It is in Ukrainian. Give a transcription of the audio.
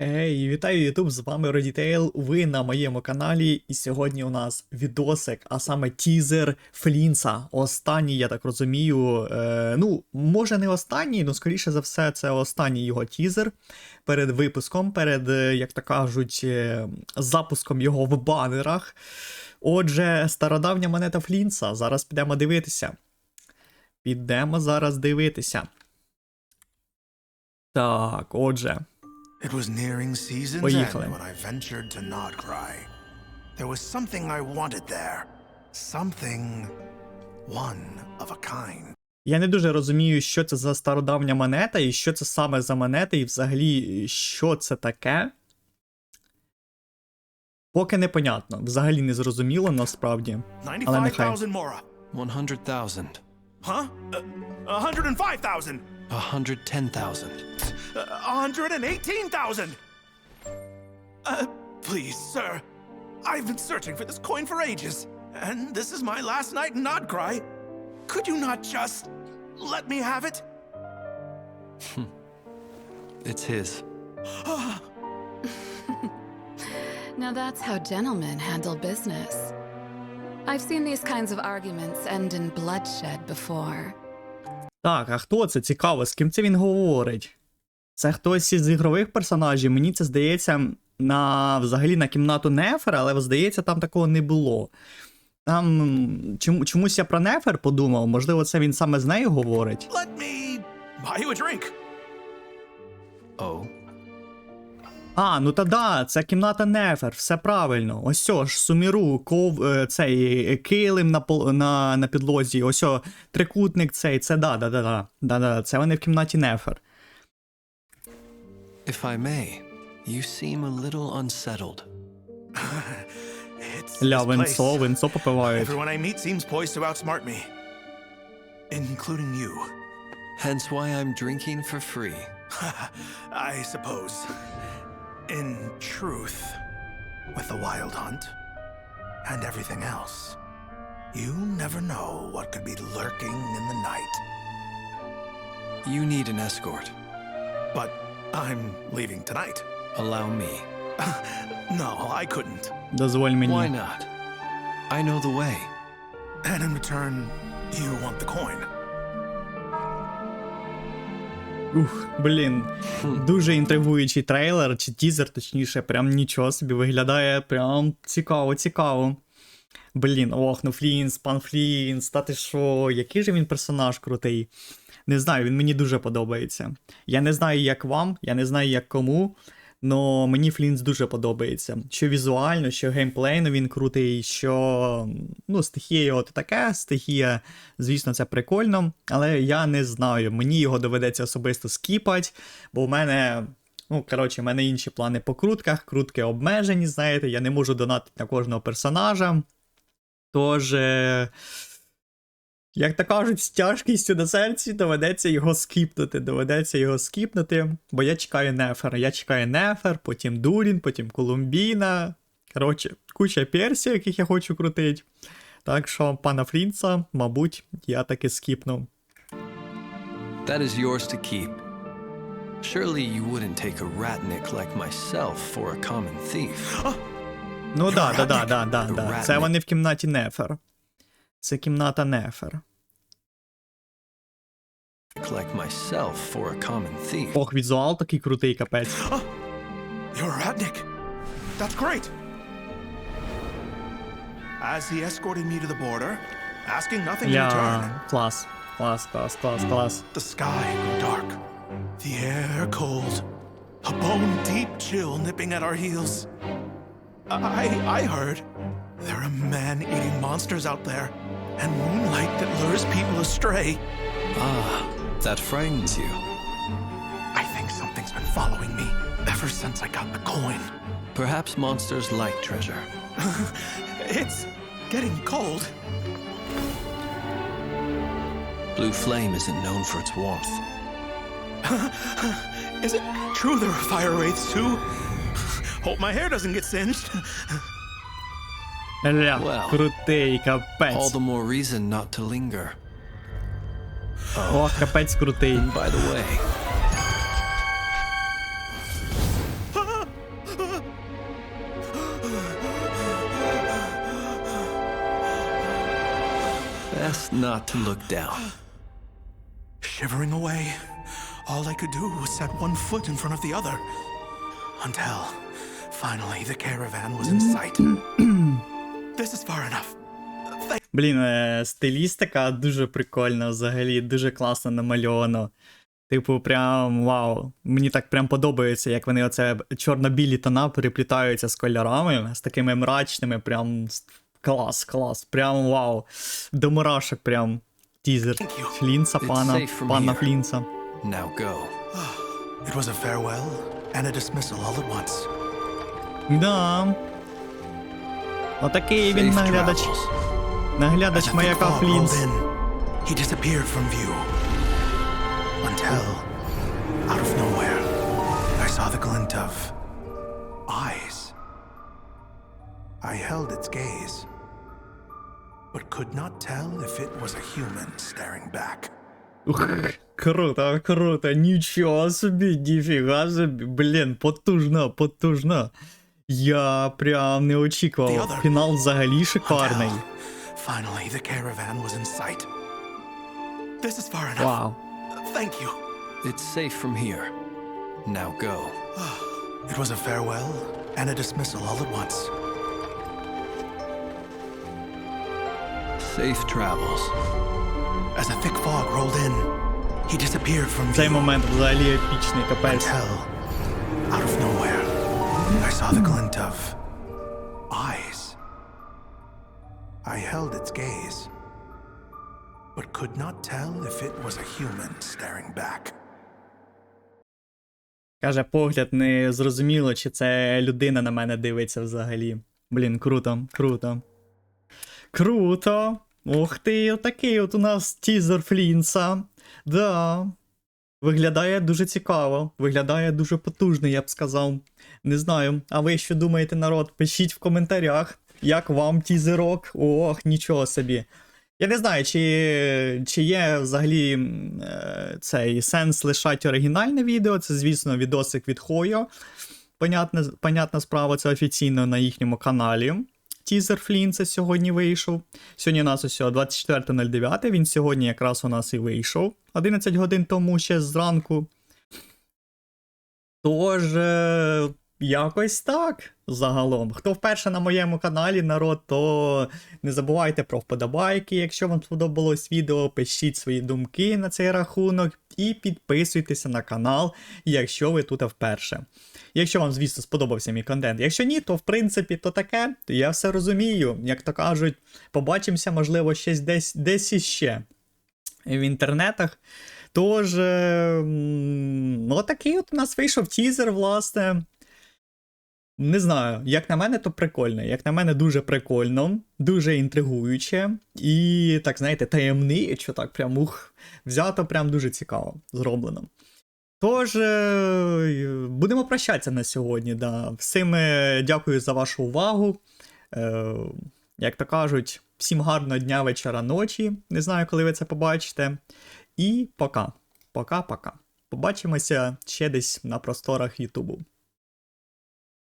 Ей, вітаю Ютуб, з вами Родітейл, ви на моєму каналі, і сьогодні у нас відосик, а саме тізер Флінса. Останній, я так розумію. Е, ну, може не останній, але скоріше за все, це останній його тізер перед випуском, перед, е, як то кажуть, е, запуском його в банерах. Отже, стародавня монета Флінса. Зараз підемо дивитися. Підемо зараз дивитися. Так, отже. It was nearing season's end when I ventured to Nodcry. There was something I wanted there. Something one of a kind. Я не дуже розумію, що це за стародавня монета, і що це саме за монета, і взагалі, що це таке. Поки непонятно. Взагалі не зрозуміло насправді. Але нехай. 95,000 Mora. 100,000. Huh? Uh, 105,000. 110,000. Uh, 118,000. Uh, please, sir. I've been searching for this coin for ages, and this is my last night in Nodcry. Could you not just let me have it? It's his. Now that's how gentlemen handle business. I've seen these kinds of arguments end in bloodshed before. Так, а хто це? Цікаво, з ким це він говорить? Це хтось із ігрових персонажів. Мені це здається на взагалі на кімнату Нефера, але здається, там такого не було. Там чому, чомусь я про Нефер подумав, можливо, це він саме з нею говорить. Let me buy you a drink. Oh. А, ну та да, це кімната Нефер, все правильно. Ось ж, суміру, ков, е, цей е, килим на, пол- на, на підлозі, ось о, трикутник цей, це да, да, да, да, да, да, це вони в кімнаті Нефер. If I may, you seem a little unsettled. It's Ля, винцо, винцо попивають. Everyone I meet seems poised to outsmart me, including you. Hence why I'm drinking for free. I suppose. In truth, with the wild hunt and everything else, you never know what could be lurking in the night. You need an escort. But I'm leaving tonight. Allow me. No, I couldn't. Дозволь Why мені. not? I know the way. And in return, you want the coin. Ух, блін. Дуже інтригуючий трейлер, чи тізер, точніше, прям нічого собі виглядає прям цікаво, цікаво. Блін, ох, ну Флінс, пан Флінс, та ти що, який же він персонаж крутий. Не знаю, він мені дуже подобається. Я не знаю, як вам, я не знаю, як кому. Но мені Флінс дуже подобається. Що візуально, що геймплейно він крутий, що ну, стихія його то таке, стихія, звісно, це прикольно, але я не знаю. Мені його доведеться особисто скіпати, бо в мене. Ну, коротше, в мене інші плани по крутках, крутки обмежені, знаєте, я не можу донатити на кожного персонажа. Тож, е, як то кажуть, з тяжкістю на серці доведеться його скіпнути. Доведеться його скіпнути, бо я чекаю Нефера. Я чекаю Нефер, потім Дурін, потім Колумбіна. Коротше, куча персій, яких я хочу крутити. Так що, пана Флінца, мабуть, я таки скіпну. That is yours to keep. Surely you wouldn't take a ratnik like myself for a common thief. Ну да, да, да, да, да, да. Це вони в кімнаті Нефер. Це кімната Нефер. Like myself for a common thief. Ох, візуал такий крутий, капець. You're Ratnik. That's great. As he escorted me to the border, asking nothing in return, Ля, клас. Клас, клас, клас, клас. the sky grew dark, the air cold, a bone deep chill nipping at our heels. I, I heard there are man eating monsters out there, and moonlight that lures people astray. Ah, that frightens you. I think something's been following me ever since I got the coin. Perhaps monsters like treasure. It's getting cold. Blue flame isn't known for its warmth. Is it true there are fire wraiths too? Hope my hair doesn't get singed. Well. All the more reason not to linger. Oh, капець крутий. And by the way. Best not to look down. Shivering away, all I could do was set one foot in front of the other. Until, finally, the caravan was in sight. this is far enough. Блін, е, стилістика дуже прикольна взагалі, дуже класно намальовано. Типу, прям вау. Мені так прям подобається, як вони оце чорно-білі тона переплітаються з кольорами, з такими мрачними, прям клас, клас. Прям вау. До мурашок прям тізер. It's пана, пана here. Флінца. Now go. It was a farewell and a dismissal all at once. Да. Отакий він наглядач. Наглядач маяка in, he disappeared from view. Until, out of nowhere, I saw the glint of eyes. I held its gaze, but could not tell if it was a human staring back. Ух, круто, круто, нічого собі, ніфіга собі, блін, потужно, потужно. Я прям не The очікував. other. Фінал взагалі шикарний. Until, finally, the caravan was in sight. This is far enough. Вау. Thank you. It's safe from here. Now go. It was a farewell and a dismissal all at once. Safe travels. As a thick fog rolled in, he disappeared from Цей view. момент взагалі епічний, капець. Until, out of nowhere, I saw the glint of eyes. I held its gaze, but could not tell if it was a human staring back. Каже, погляд не зрозуміло, чи це людина на мене дивиться взагалі. Блін, круто, круто. Круто. Ух ти, отакий от у нас тізер Флінса. Да. Виглядає дуже цікаво, виглядає дуже потужно, я б сказав. Не знаю. А ви що думаєте, народ? Пишіть в коментарях, як вам тізерок. Ох, нічого собі. Я не знаю, чи, чи є взагалі е, цей сенс лишати оригінальне відео. Це, звісно, відосик від Хойо. Понятна, понятна справа, це офіційно на їхньому каналі. Тізер Флінца сьогодні вийшов. Сьогодні у нас ось 24.09. Він сьогодні якраз у нас і вийшов 11 годин тому ще зранку. Тож, е, якось так. Загалом. Хто вперше на моєму каналі, народ, то не забувайте про вподобайки, якщо вам сподобалось відео, пишіть свої думки на цей рахунок і підписуйтеся на канал, якщо ви тут вперше. Якщо вам, звісно, сподобався мій контент. Якщо ні, то в принципі то таке, то я все розумію. Як то кажуть, побачимося, можливо, щось десь, десь іще в інтернетах. Тож, е, м, отакий от у нас вийшов тізер, власне. Не знаю, як на мене, то прикольно. Як на мене, дуже прикольно, дуже інтригуюче. І, так, знаєте, таємничо, так прям ух, взято прям дуже цікаво зроблено. Тож, е, будемо прощатися на сьогодні. Да. Всім е, дякую за вашу увагу. Е, Як то кажуть, всім гарного дня, вечора, ночі. Не знаю, коли ви це побачите. І пока. Пока-пока. Побачимося ще десь на просторах Ютубу.